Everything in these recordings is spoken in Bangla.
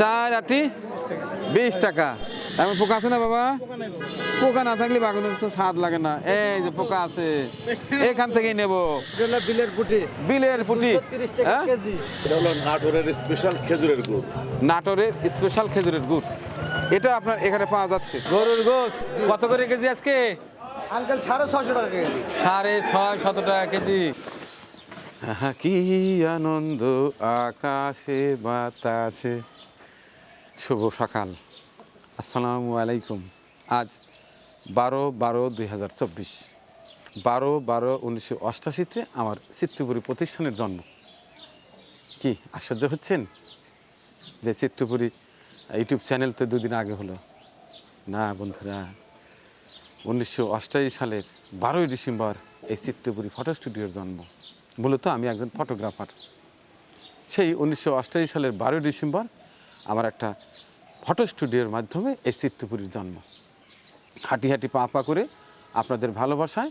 চার আটি বিশ টাকা। এমন পোকা আছে না বাবা? পোকা না থাকলে বাগানের তো স্বাদ লাগে না। এই যে পোকা আছে এখান থেকেই নেব। বিলের পুটি। বিলের পুটি। হ্যাঁ? কেজি। এটা হলো নাটোরের স্পেশাল খেজুরের গুড়। নাটোরের স্পেশাল খেজুরের গুড়। এটা আপনার এখানে পাওয়া যাচ্ছে। গরুর গোস কত করে কেজি আজকে? আঙ্কেল সাড়ে ছশো টাকা কেজি। সাড়ে ছয় শত টাকা কেজি। কি আনন্দ আকাশে বাতাসে। শুভ সকাল। আসসালামু আলাইকুম। আজ বারো বারো দুই হাজার চব্বিশ। বারো বারো উনিশশো অষ্টাশিতে আমার চিত্তপুরী প্রতিষ্ঠানের জন্ম। কি, আশ্চর্য হচ্ছেন? যে চিত্তপুরী ইউটিউব চ্যানেল তো দুদিন আগে হলো। না বন্ধুরা, উনিশশো অষ্টাশি সালের বারোই ডিসেম্বর এই চিত্তপুরী ফটো স্টুডিওর জন্ম। মূলত আমি একজন ফটোগ্রাফার। সেই উনিশশো সালের বারোই ডিসেম্বর আমার একটা ফটো স্টুডিওর মাধ্যমে এই চিত্তপুরীর জন্ম। হাঁটি হাঁটি পা পা করে আপনাদের ভালোবাসায়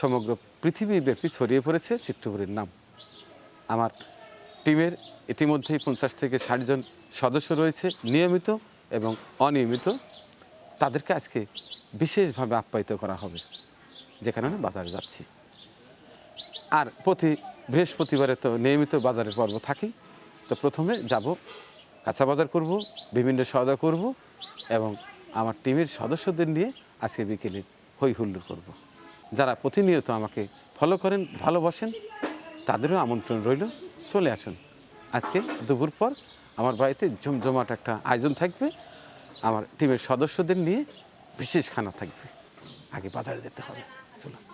সমগ্র পৃথিবীব্যাপী ছড়িয়ে পড়েছে চিত্তপুরীর নাম। আমার টিমের ইতিমধ্যেই পঞ্চাশ থেকে ষাট জন সদস্য রয়েছে, নিয়মিত এবং অনিয়মিত। তাদেরকে আজকে বিশেষভাবে আপ্যায়িত করা হবে যেখানে আমি বাজারে যাচ্ছি। আর প্রতি বৃহস্পতিবারে তো নিয়মিত বাজারের পর্ব থাকি তো প্রথমে যাব কাঁচা বাজার করব, বিভিন্ন সওদা করব এবং আমার টিমের সদস্যদের নিয়ে আজকে বিকেলে হই হুল্লোড় করব। যারা প্রতিনিয়ত আমাকে ফলো করেন, ভালোবাসেন, তাদেরও আমন্ত্রণ রইল। চলে আসুন। আজকে দুপুর পর আমার বাড়িতে জমজমাট একটা আয়োজন থাকবে। আমার টিমের সদস্যদের নিয়ে বিশেষ খানা থাকবে। আগে বাজারে যেতে হবে। চলুন।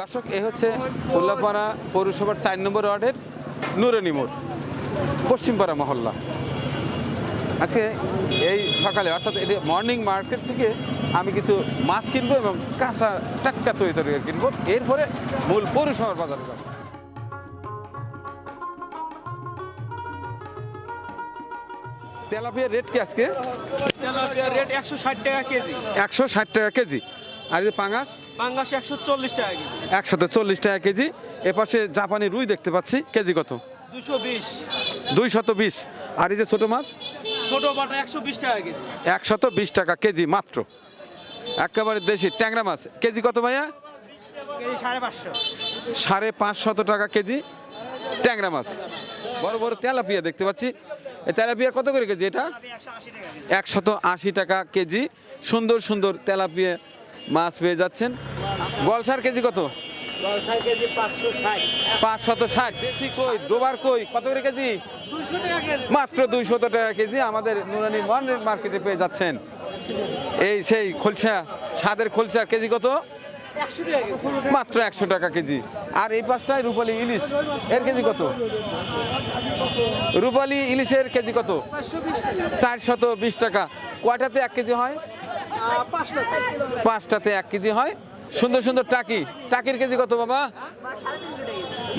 দর্শক এ হচ্ছে উল্লাপাড়া পৌরসভার চার নম্বর ওয়ার্ডের নুরানি মোড় পশ্চিমপাড়া মহল্লা। আজকে এই সকালে অর্থাৎ এটি মর্নিং মার্কেট থেকে আমি কিছু মাছ কিনবো এবং কাঁচা টাটকা তৈরি তৈরি কিনবো এরপরে মূল পৌরসভার বাজারে যাব। তেলাপিয়ার রেট কি আজকে? তেলাপিয়ার রেট একশো ষাট টাকা কেজি। একশো ষাট টাকা কেজি। আর এই যে পাঙাশ পাঙ্গাস একশো চল্লিশ টাকা কেজি। একশত চল্লিশ টাকা কেজি। এপাশে জাপানি রুই দেখতে পাচ্ছি। কেজি কত? দুশো বিশ। দুই শত বিশ। আর এই যে ছোটো মাছ? ছোট বাটা একশো বিশ টাকা কেজি। একশত বিশ টাকা কেজি মাত্র। একেবারে দেশি ট্যাংরা মাছ। কেজি কত ভাইয়া? কেজি সাড়ে পাঁচশো। সাড়ে পাঁচশত টাকা কেজি ট্যাংরা মাছ। বড় বড় তেলাপিয়া দেখতে পাচ্ছি। এই তেলাপিয়া কত করে কেজি এটা? একশত আশি টাকা কেজি। সুন্দর সুন্দর তেলাপিয়া মাছ পেয়ে যাচ্ছেন। গলসার কেজি কত? কেজি পাঁচশত ষাট। দেশি কই? ডোবার কই? কত করে কেজি? মাত্র দুইশত টাকা কেজি আমাদের নুরানি মর্নের মার্কেটে পেয়ে যাচ্ছেন। এই সেই খোলসা খোলসার কেজি কত? মাত্র একশো টাকা কেজি। আর এই পাঁচটায় রূপালি ইলিশ এর কেজি কত? রূপালি ইলিশের কেজি কত? চারশত বিশ টাকা। কয়টাতে এক কেজি হয়? পাঁচটাতে এক কেজি হয়। সুন্দর সুন্দর টাকি। টাকির কেজি কত বাবা?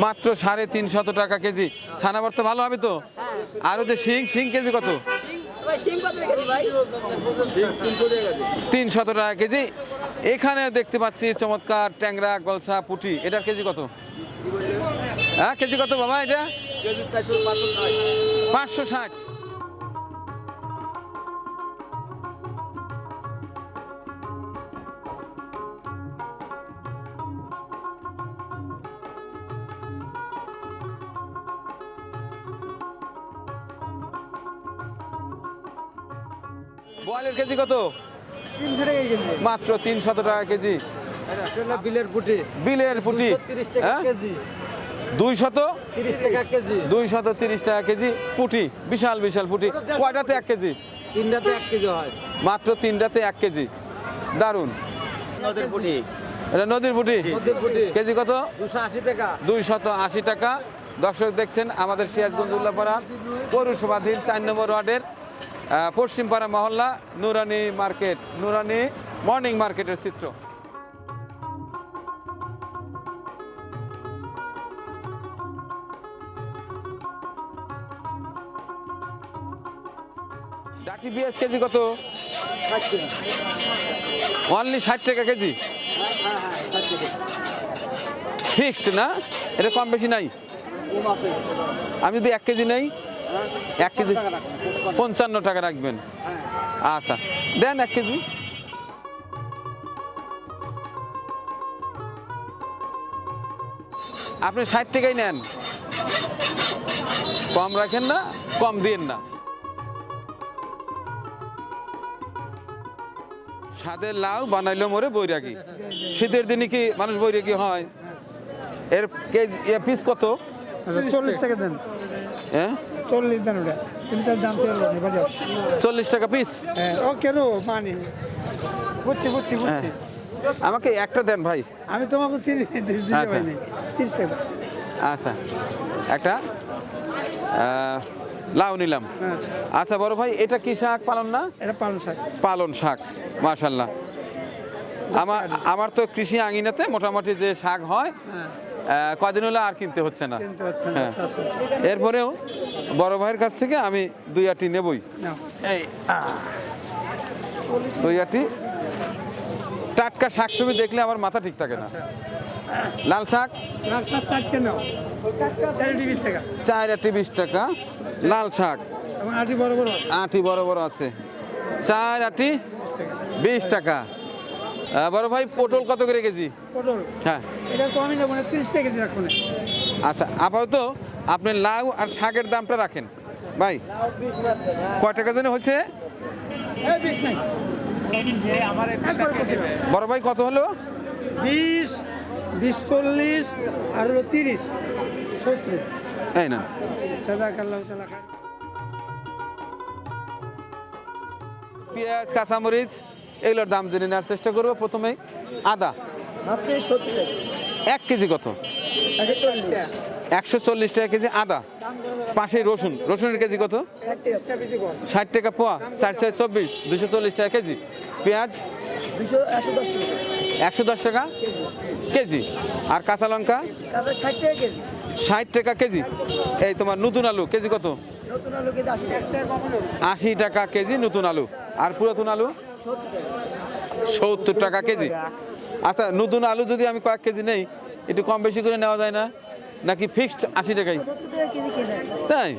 মাত্র সাড়ে তিনশত টাকা কেজি। ছানা ভর্তা ভালো হবে তো? আর যে শিং শিং কেজি কত? তিনশত টাকা কেজি। এখানে দেখতে পাচ্ছি চমৎকার ট্যাংরা গলসা পুটি। এটার কেজি কত? হ্যাঁ কেজি কত বাবা এটা? পাঁচশো ষাট। বোয়ালের কেজি কত? মাত্র তিনশত টাকা কেজি। বিলের পুটি। বিলের পুটি। টাকা হ্যাঁ? কেজি। দুই তিরিশ টাকা কেজি। দুই তিরিশ টাকা কেজি। পুটি বিশাল বিশাল পুটি। কয়টাতে এক কেজি? তিনটাতে এক কেজি হয়। মাত্র তিনটাতে এক কেজি। দারুণ নদীর পুটি। এটা নদীর পুটি? নদীর কেজি কত? দুশো আশি টাকা। দুই আশি টাকা। দর্শক দেখছেন আমাদের সিরাজগঞ্জ উল্লাপাড়া পৌরসভাধীন চার নম্বর ওয়ার্ডের পশ্চিমপাড়া মহল্লা নুরানি মার্কেট নুরানি মর্নিং মার্কেটের চিত্র। ডাটি পেঁয়াজ কেজি কত? অনলি ষাট টাকা কেজি? ফিক্সড না? এটা কম বেশি নাই? আমি যদি এক কেজি নেই এক কেজি। পঞ্চান্ন টাকা রাখবেন। আচ্ছা দেন এক কেজি। আপনি ষাট টাকাই নেন। কম রাখেন না কম দিন না। স্বাদের লাউ বানাইলো মোরে বৈরাগী। শীতের দিনে কি মানুষ বৈরাগী হয়? এর পিস কত? আচ্ছা চল্লিশ টাকা দেন। হ্যাঁ? চল্লিশ দেন ওটা। কিন্তু তার দাম বাজার চল্লিশ টাকা পিস হ্যাঁ ও কেন? মানে। বুঝছি বুঝছি বুঝছি। আমাকে একটা দেন ভাই। আমি তোমাকে চিনি দিতে আচ্ছা। তিরিশ টাকা। আচ্ছা। একটা লাউ নিলাম। আচ্ছা। আচ্ছা বড় ভাই এটা কি শাক? পালন না? এটা পালন শাক। পালন শাক মাশাল্লাহ আমার আমার তো কৃষি আঙিনাতে মোটামুটি যে শাক হয় হ্যাঁ। কদিন হলো আর কিনতে হচ্ছে না। হ্যাঁ। আচ্ছা। এরপরেও বড় ভাইয়ের কাছ থেকে আমি দুই আটি নেবই। এই দুই আটি। টাটকা শাক সবজি দেখলে আমার মাথা ঠিক থাকে না। লাল শাক? চার আটি বিশ টাকা। লাল শাক? আটি বড় বড় আছে। আটি বড় বড় আছে। চার আটি বিশ টাকা। বড় ভাই পটল কত করে কেজি? পটল। হ্যাঁ। আচ্ছা আপাতত আপনি লাউ আর শাকের দামটা রাখেন। ভাই কয় টাকা যেন হচ্ছে বড় ভাই কত হলো? বিশ বিশ চল্লিশ আর হলো তিরিশ ছত্রিশ। এই না পেঁয়াজ কাঁচামরিচ এগুলোর দাম জেনে নেওয়ার চেষ্টা করব প্রথমেই আদা। এক কেজি কত? একশো চল্লিশ টাকা কেজি আদা পাশেই রসুন। রসুনের কেজি কত? ষাট টাকা পোয়া চার ছয় চব্বিশ, দুশো চল্লিশ টাকা কেজি। পেঁয়াজ? একশো দশ টাকা কেজি। আর কাঁচা লঙ্কা? ষাট টাকা কেজি। এই তোমার নতুন আলু, কেজি কত? আশি টাকা কেজি নতুন আলু। আর পুরাতন আলু? সত্তর টাকা কেজি। আচ্ছা নতুন আলু যদি আমি কয়েক কেজি নেই, একটু কম বেশি করে নেওয়া যায় না? নাকি ফিক্সড আশি টাকাই? তাই?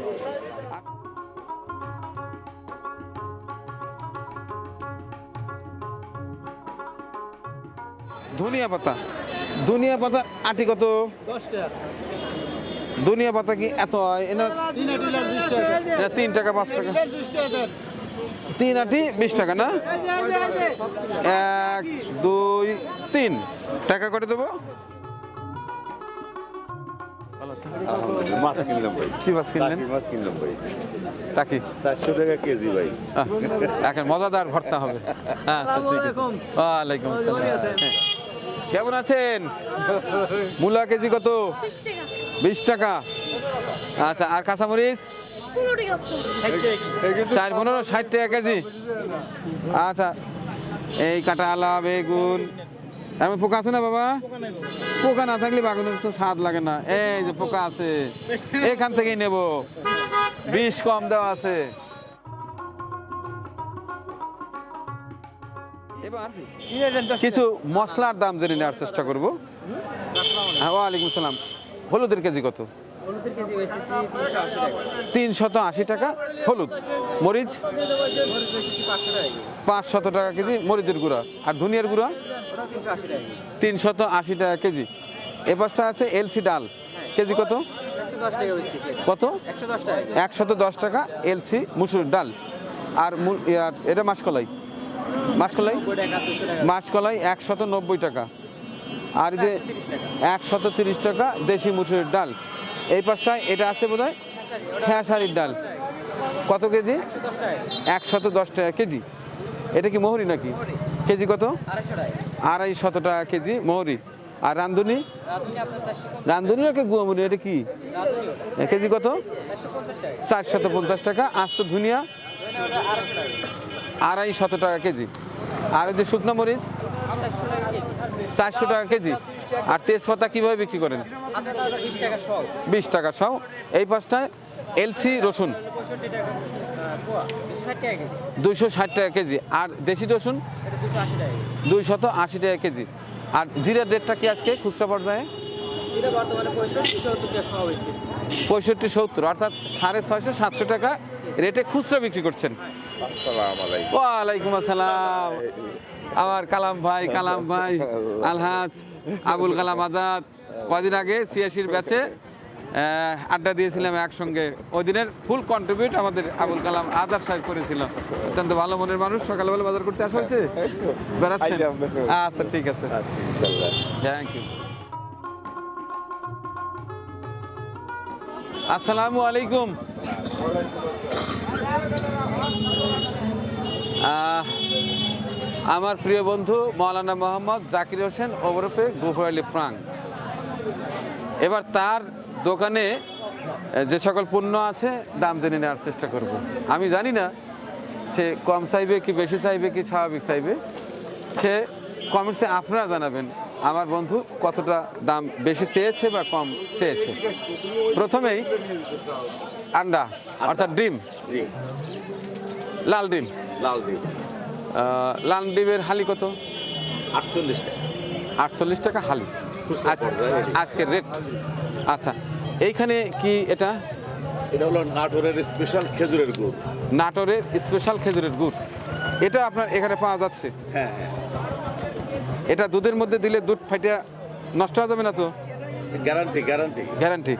ধনিয়া পাতা। ধনিয়া পাতা আটি কত? ধনিয়া পাতা কি এত হয়? এটা তিন টাকা, পাঁচ টাকা। তিন আটি, বিশ টাকা, না? এক, দুই, তিন। টাকা করে দেবো? মাছ কিনলাম ভাই। কি মাছ কিনলেন? মাছ কিনলাম ভাই। টাকি? চারশো টাকা কেজি ভাই। এখন মজাদার ভর্তা হবে। আচ্ছা ঠিক আছে। ওয়ালাইকুম আসসালাম। হ্যাঁ। কেমন আছেন? মূলা কেজি কত? বিশ টাকা। আচ্ছা আর কাঁচামরিচ? চার পনেরো ষাট টাকা কেজি। আচ্ছা এই কাঁটা আলা বেগুন এমন পোকা আছে না বাবা? পোকা না থাকলে বাগুনের তো স্বাদ লাগে না। এই যে পোকা আছে, এখান থেকেই নেব। বিষ কম দেওয়া আছে। এবার কিছু মশলার দাম জেনে নেওয়ার চেষ্টা করব। হ্যাঁ ওয়ালাইকুম সালাম। হলুদের কেজি কত? তিনশত আশি টাকা। হলুদ, মরিচ? পাঁচশত টাকা কেজি মরিচের গুঁড়া। আর ধনিয়ার গুঁড়া? তিনশত আশি টাকা কেজি। এ পাশটা আছে এলসি ডাল। কেজি কত। কত? একশত দশ টাকা এলসি মুসুর ডাল। আর এটা মাসকলাই। মাসকলাই? মাসকলাই একশত নব্বই টাকা। আর যে একশত তিরিশ টাকা দেশি মুসুরির ডাল। এই পাশটায় এটা আছে বোধ হয় খেয়াশারির ডাল। কত কেজি? একশত দশ টাকা কেজি। এটা কি মোহরি নাকি? কেজি কত? আড়াই শত টাকা কেজি মোহরি। আর রান্ধুনি রান্ধুনি নাকি গুয়ামুনি এটা কি? কেজি কত? চারশো পঞ্চাশ টাকা। চারশত পঞ্চাশ টাকা। আস্ত ধুনিয়া? আড়াই শত টাকা কেজি। আর যে শুকনো মরিচ? চারশো টাকা কেজি। আর তেজপাতা কীভাবে বিক্রি করেন? আপনার বিশ টাকা সব। বিশ টাকা সহ এই পাঁচটায় এলসি রসুন। দুইশো ষাট টাকা কেজি। আর দেশি রসুন? এটা দুশো আশি টাকা কেজি। দুইশত আশি টাকা কেজি। আর জিরার রেটটা কি আজকে খুচরা পর্যায়ে? পঁয়ষট্টি সত্তর অর্থাৎ সাড়ে ছয়শো সাতশো টাকা রেটে খুচরা বিক্রি করছেন। ওয়ালাইকুম আসসালাম। আমার কালাম ভাই কালাম ভাই আলহাজ আবুল কালাম আজাদ। কদিন আগে সিয়াশির ব্যাচে আড্ডা দিয়েছিলাম একসঙ্গে। ওই দিনের ফুল কন্ট্রিবিউট আমাদের আবুল কালাম আজাদ সাহেব করেছিল। অত্যন্ত ভালো মনের মানুষ সকালবেলা বাজার করতে আসা হয়েছে? বেড়াচ্ছেন? আচ্ছা ঠিক আছে। থ্যাংক ইউ আসসালামু আলাইকুম। আমার প্রিয় বন্ধু মৌলানা মোহাম্মদ জাকির হোসেন ওবরফে গুফর আলী ফ্রাং এবার তার দোকানে যে সকল পণ্য আছে দাম জেনে নেওয়ার চেষ্টা করব। আমি জানি না সে কম চাইবে কি বেশি চাইবে কি স্বাভাবিক চাইবে। সে কমেন্টসে আপনারা জানাবেন আমার বন্ধু কতটা দাম বেশি চেয়েছে বা কম চেয়েছে। প্রথমেই আন্ডা অর্থাৎ ডিম। লাল ডিম। লাল ডিম। লাল ডিমের হালি কত? আটচল্লিশ টাকা। আটচল্লিশ টাকা হালি। আজকের রেট আচ্ছা এইখানে কি এটা? এটা হলো নাটোরের স্পেশাল খেজুরের গুড়। নাটোরের স্পেশাল খেজুরের গুড়। এটা আপনার এখানে পাওয়া যাচ্ছে? হ্যাঁ হ্যাঁ। এটা দুধের মধ্যে দিলে দুধ ফাটিয়া নষ্ট হয়ে যাবে না তো? গ্যারান্টি গ্যারান্টি গ্যারান্টি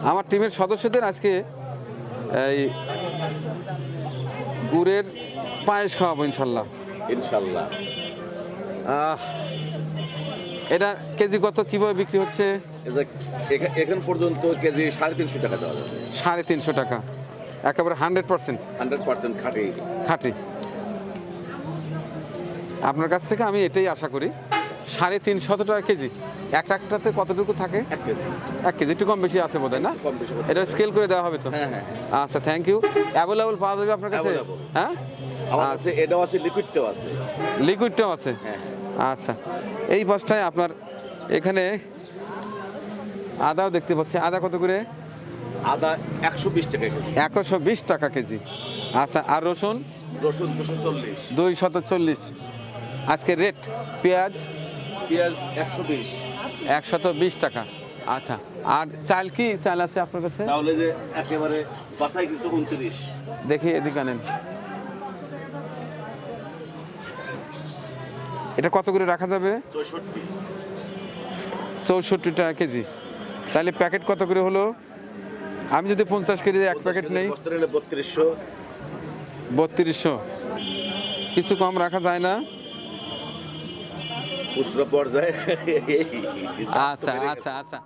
আমার টিমের সদস্যদের আজকে এই গুড়ের পায়েস খাওয়াবো ইনশাল্লাহ। ইনশাল্লাহ। আহ, এটা কেজি কত কীভাবে বিক্রি হচ্ছে? এখান পর্যন্ত কেজি সাড়ে তিনশো টাকা দেওয়া যাবে। সাড়ে তিনশো টাকা। একেবারে হান্ড্রেড পার্সেন্ট। হান্ড্রেড পার্সেন্ট খাঁটি। খাঁটি। আপনার কাছ থেকে আমি এটাই আশা করি। সাড়ে তিনশত টাকা কেজি। এক একটাতে কতটুকু থাকে? এক কেজি। একটু কম বেশি আছে বোধ হয় না এটা স্কেল করে দেওয়া হবে তো? হ্যাঁ, হ্যাঁ, আচ্ছা থ্যাংক ইউ অ্যাভেলেবল পাওয়া যাবে আপনার কাছে। হ্যাঁ? আমার কাছে এটাও আছে লিকুইডটাও আছে। লিকুইডটাও আছে? হ্যাঁ। আচ্ছা। এই পাশটায় আপনার এখানে আদাও দেখতে পাচ্ছি। আদা কত করে? আদা একশো বিশ টাকা কেজি। একশো বিশ টাকা কেজি। আচ্ছা আর রসুন? রসুন দুশো চল্লিশ। দুই শত চল্লিশ। আজকে রেট? পেঁয়াজ? পেঁয়াজ একশো বিশ। একশত বিশ টাকা। আচ্ছা আর চাল কি? চাল আছে আপনার কাছে? তাহলে যে একেবারে বাসাই কিন্তু উনত্রিশ। দেখি এদিকে আনেন। এটা কত করে রাখা যাবে? চৌষট্টি। চৌষট্টি টাকা কেজি। তাহলে প্যাকেট কত করে হলো? আমি যদি পঞ্চাশ কেজি এক প্যাকেট নেই। বত্রিশশো। বত্রিশশো। কিছু কম রাখা যায় না? খুচরা পর্যায়ে আচ্ছা আচ্ছা আচ্ছা।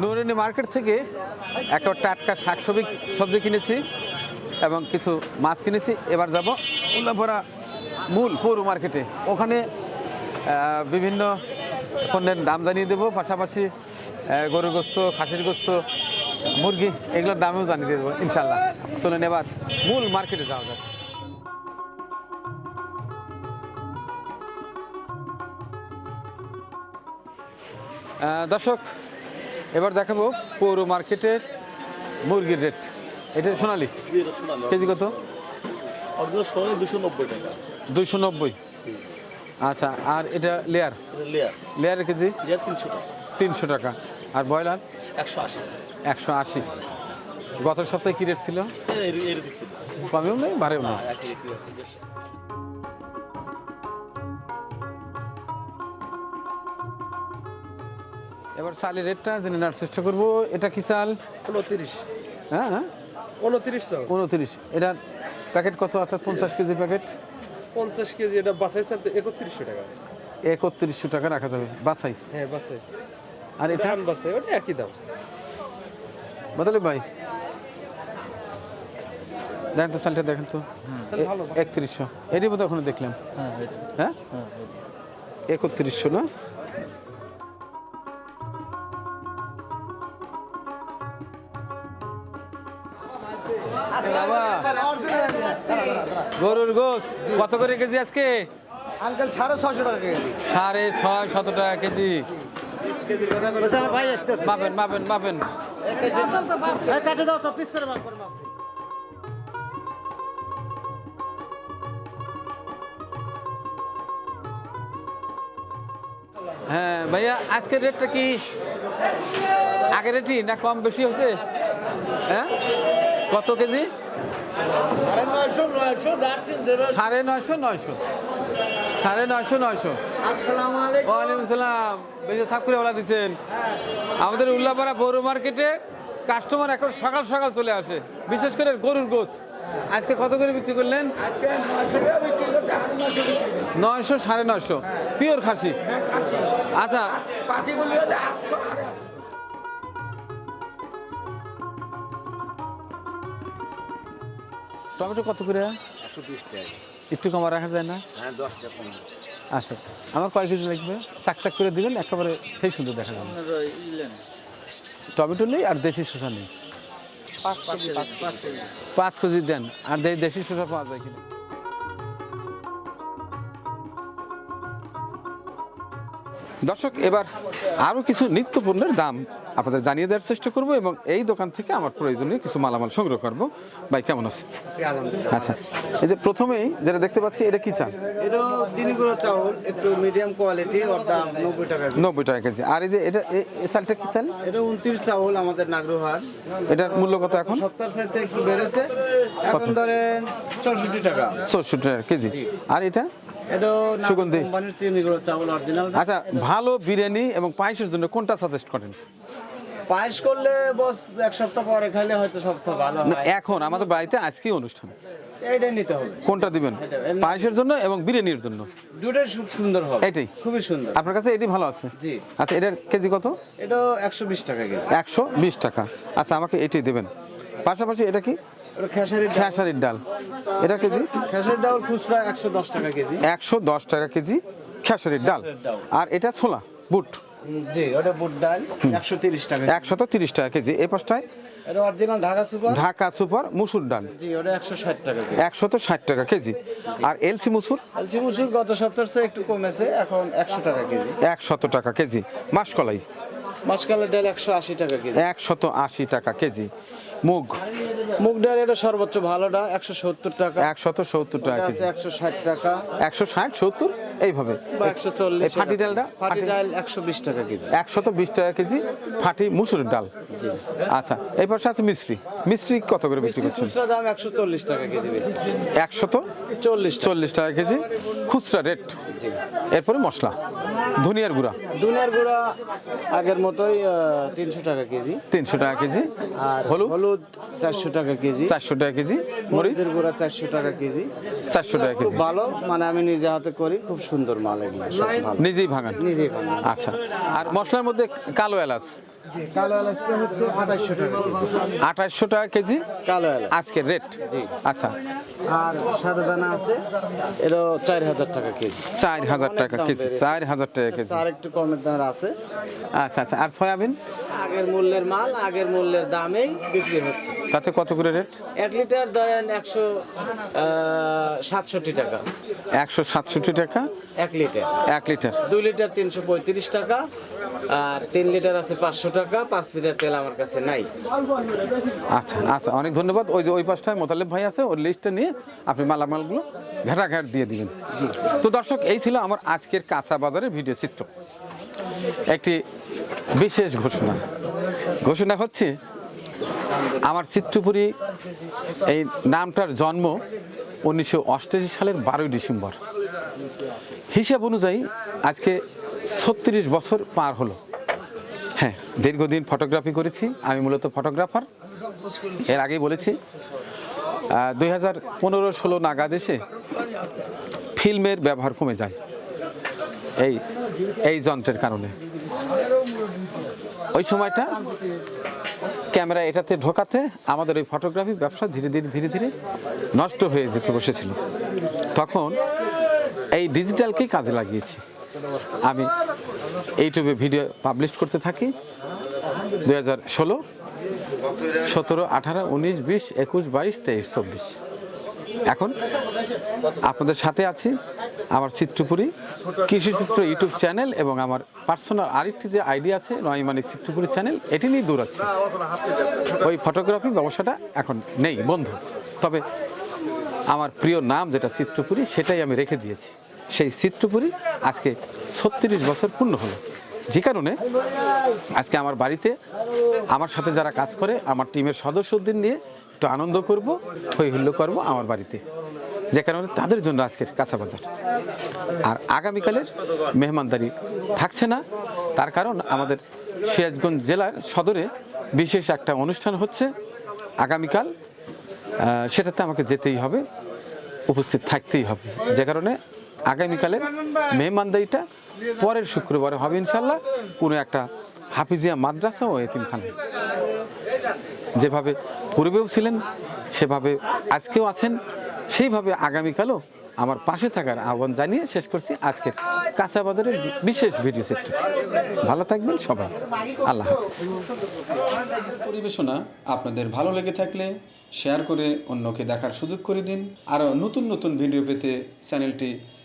নুরিনী মার্কেট থেকে একটা টাটকা শাক সবজি কিনেছি। এবং কিছু মাছ কিনেছি। এবার যাব উল্লাপড়া মূল পৌর মার্কেটে। ওখানে বিভিন্ন পণ্যের দাম জানিয়ে দেবো। পাশাপাশি গরুর গোস্ত, খাসির গোস্ত, মুরগি, এগুলোর দামেও জানিয়ে দেবো, ইনশাল্লাহ। চলেন এবার মূল মার্কেটে যাওয়া যাক। দর্শক, এবার দেখাবো পৌর মার্কেটের মুরগির রেট। এটা সোনালি? কেজি কত? দুইশো নব্বই আচ্ছা আর এটা লেয়ার? লেয়ার। লেয়ারের কেজি? তিনশো টাকা। আর ব্রয়লার? একশো আশি। একশো আশি। গত সপ্তাহে কী রেট ছিল? কমেও নেই বাড়েও না বেশ। এবার চালের রেটটা জেনে নেওয়ার চেষ্টা করব। এটা কি চাল? উনত্রিশ হ্যাঁ। হ্যাঁ উনত্রিশ। এটার প্যাকেট কত? অর্থাৎ পঞ্চাশ কেজি প্যাকেট? পঞ্চাশ কেজি এটা বাসাই চালতে একত্রিশশো টাকা। একত্রিশশো টাকা রাখা যাবে। বাছাই? হ্যাঁ বাসাই আর এটা? এটা বাসাই ওটা একই দাম। বদলে ভাই দেখেন তো চালটা দেখেন তো। চাল ভালো একত্রিশশো। এটি বোধহয় ওখানে দেখলাম। হ্যাঁ। একত্রিশশো না? বাবা, গরুর গোস কত করে কেজি আজকে? আঙ্কেল সাড়ে টাকা কেজি। সাড়ে ছয় শত টাকা কেজি। বলছে আমার ভাই মাপেন মাপেন মাপেন। কাটে দাও তো পিস করে মাপ করে মাপ হ্যাঁ ভাইয়া আজকের রেটটা কি? আগের রেটই না কম বেশি হচ্ছে হ্যাঁ? কত কেজি? সাড়ে নয়শো নয়শো। সাড়ে নয়শো নয়শো। ওয়ালাইকুম আসসালাম বেশি সাপ করে ওলা দিচ্ছেন আমাদের উল্লাপাড়া পৌর মার্কেটে কাস্টমার এখন সকাল সকাল চলে আসে বিশেষ করে গরুর গোছ। আজকে কত করে বিক্রি করলেন? নয়শো সাড়ে নয়শো। পিওর খাসি। আচ্ছা। টমেটো কত করে? একশো বিশ টাকা। একটু কমা রাখা যায় না? হ্যাঁ দশ টাকা কম আচ্ছা আমার কয় কেজি লাগবে? চাক চাক করে দিবেন একেবারে সেই সুন্দর দেখা যাবে। টমেটো নেই আর দেশি শসা নেই। পাঁচ কেজি দেন আর দেশি শসা পাওয়া যায় কিনা? দর্শক এবার আরও কিছু নিত্য পণ্যের দাম। আপনাদের জানিয়ে দেওয়ার চেষ্টা করব এবং এই দোকান থেকে আমার প্রয়োজনীয় কিছু মালামাল সংগ্রহ করব। ভাই কেমন আছেন? আচ্ছা এই যে প্রথমেই যেটা দেখতে পাচ্ছি এটা কি চাল? এটা চিনি গুঁড়ো চাউল একটু মিডিয়াম কোয়ালিটি ওর দাম নব্বই টাকা নব্বই টাকা কেজি। আর এই যে এটা এই চালটা কি চাল? এটা উনত্রিশ চাউল আমাদের নাগরহার এটার মূল্য কত এখন? সপ্তাহ সাথে একটু বেড়েছে। এখন ধরেন চৌষট্টি টাকা। চৌষট্টি টাকা কেজি। আর এটা? এটা সুগন্ধি। আচ্ছা ভালো বিরিয়ানি এবং পায়েসের জন্য কোনটা সাজেস্ট করেন? পায়েস করলে বস এক সপ্তাহ পরে খাইলে হয়তো সপ্তাহ ভালো না, হয়। এখন আমাদের বাড়িতে আজকেই অনুষ্ঠান। এইটাই নিতে হবে। কোনটা দিবেন? পায়েসের জন্য এবং বিরিয়ানির জন্য। দুটোই খুব সুন্দর হবে। এটাই? খুবই সুন্দর। আপনার কাছে এটি ভালো আছে? জি। আচ্ছা এটার কেজি কত? এটা একশো বিশ টাকা কেজি। একশো বিশ টাকা। আচ্ছা আমাকে এটি দেবেন। পাশাপাশি এটা কি? খেসারির ডাল। এটা কেজি? খেসারির ডাল খুচরা একশো দশ টাকা কেজি। একশো দশ টাকা কেজি খেসারির ডাল। আর এটা ছোলা বুট। জি ওটা বুট ডাল একশো তিরিশ টাকা একশত তিরিশ টাকা কেজি। এই পাশটায়? এটা original Dhaka super. Dhaka super মুসুর ডাল। জি ওটা টাকা কেজি। একশত ষাট টাকা কেজি। আর এলসি মুসুর? আলসি মুসুর গত সপ্তাহের চেয়ে একটু কমেছে এখন একশো টাকা কেজি। একশত টাকা কেজি। মাসকলাই? মাসকালের ডাল একশো আশি টাকা কেজি। একশত আশি টাকা কেজি। মুগ। মুগ ডাল এটা সর্বোচ্চ ভালোটা একশো সত্তর টাকা। একশত সত্তর টাকা কেজি। একশো ষাট টাকা। একশো ষাট সত্তর? এইভাবে। একশো চল্লিশ ফাটি ডালটা? ফাটি ডাল একশো বিশ টাকা কেজি। একশত বিশ টাকা কেজি ফাটি মুসুরের ডাল। আচ্ছা এই পাশে আছে মিশ্রি মিশ্রি কত করে বিক্রি করছেন? খুচরা দাম একশো চল্লিশ টাকা কেজি বেশি একশত চল্লিশ চল্লিশ টাকা। কেজি। খুচরা রেট? এরপরে মশলা। ধনিয়ার গুঁড়া। দুনিয়ার গুঁড়া আগের মতোই তিনশো টাকা কেজি। তিনশো টাকা কেজি। আর হলুদ হলুদ চারশো টাকা কেজি। চারশো টাকা কেজি মরিচের গুঁড়া চারশো টাকা কেজি। চারশো টাকা কেজি। ভালো মানে আমি নিজে হাতে করি খুব সুন্দর মাল এগুলো নিজেই ভাঙান? নিজেই ভাঙান। আচ্ছা। আর মশলার মধ্যে কালো এলাচ? কালো এলাচটা হচ্ছে আঠাশশো টাকা কেজি। আঠাশশো টাকা কেজি? কালো এলাচ। আজকের রেট আচ্ছা। আর সাদা দানা আছে এটা চার হাজার টাকা কেজি। চার হাজার টাকা কেজি চার হাজার টাকা কেজি। আর একটু কমের দাম আছে। আচ্ছা আচ্ছা। আর সয়াবিন? আগের মূল্যের মাল আগের মূল্যের দামেই বিক্রি হচ্ছে। তাতে কত করে রেট এক লিটার ধরেন একশো সাতষট্টি টাকা। একশো সাতষট্টি টাকা? এক লিটার। এক লিটার। দুই লিটার তিনশো পঁয়ত্রিশ টাকা আর তিন লিটার আছে পাঁচশো টাকা, পাঁচ লিটার তেল আমার কাছে নাই। আচ্ছা আচ্ছা অনেক ধন্যবাদ। ওই যে ওই পাশটায় মোতালেব ভাই আছে, ওর লিস্টটা নিয়ে আপনি মালামালগুলো ঘাটাঘাট দিয়ে দিবেন। তো দর্শক, এই ছিল আমার আজকের কাঁচা বাজারের ভিডিও চিত্র। একটি বিশেষ ঘোষণা। ঘোষণা হচ্ছে, আমার চিত্রপুরী এই নামটার জন্ম উনিশশো সালের বারোই ডিসেম্বর। হিসাব অনুযায়ী আজকে ছত্রিশ বছর পার হলো। হ্যাঁ দীর্ঘদিন ফটোগ্রাফি করেছি। আমি মূলত ফটোগ্রাফার এর আগেই বলেছি দুই হাজার পনেরো ষোলো নাগাদেশে ফিল্মের ব্যবহার কমে যায়। এই এই যন্ত্রের কারণে। ওই সময়টা ক্যামেরা এটাতে ঢোকাতে আমাদের ওই ফটোগ্রাফি ব্যবসা ধীরে ধীরে ধীরে ধীরে নষ্ট হয়ে যেতে বসেছিল। তখন এই ডিজিটালকেই কাজে লাগিয়েছি? আমি ইউটিউবে ভিডিও পাবলিশ করতে থাকি। দুই হাজার ষোলো, সতেরো, আঠারো, উনিশ, বিশ, একুশ, বাইশ, তেইশ, চব্বিশ। এখন আপনাদের সাথে আছি আমার চিত্রপুরী কৃষি চিত্র ইউটিউব চ্যানেল এবং আমার পার্সোনাল আরেকটি যে আইডিয়া আছে নয়মানিক চিত্রপুরী চ্যানেল, এটি নিয়ে দূর আছে। ওই ফটোগ্রাফি ব্যবসাটা এখন নেই, বন্ধ। তবে আমার প্রিয় নাম যেটা চিত্রপুরী, সেটাই আমি রেখে দিয়েছি। সেই চিত্রপুরী আজকে ছত্রিশ বছর পূর্ণ হলো। যে কারণে আজকে আমার বাড়িতে আমার সাথে যারা কাজ করে, আমার টিমের সদস্যদের নিয়ে একটু আনন্দ করব হই হুল্লো করব আমার বাড়িতে। যে কারণে তাদের জন্য আজকের কাঁচা বাজার। আর আগামীকালের মেহমানদারি থাকছে না। তার কারণ আমাদের সিরাজগঞ্জ জেলার সদরে বিশেষ একটা অনুষ্ঠান হচ্ছে। আগামীকাল সেটাতে আমাকে যেতেই হবে, উপস্থিত থাকতেই হবে। যে কারণে আগামীকালের মেহমানদারিটা পরের শুক্রবারে হবে ইনশাল্লাহ কোনো একটা হাফিজিয়া মাদ্রাসা ও এতিমখানা। যেভাবে পূর্বেও ছিলেন, সেভাবে আজকেও আছেন, সেইভাবে আগামীকালও আমার পাশে থাকার আহ্বান জানিয়ে শেষ করছি আজকের কাঁচা বাজারের বিশেষ ভিডিও সেটটি। ভালো থাকবেন সবাই। আল্লাহ পরিবেশনা আপনাদের ভালো লেগে থাকলে শেয়ার করে অন্যকে দেখার সুযোগ করে দিন। আরও নতুন নতুন ভিডিও পেতে চ্যানেলটি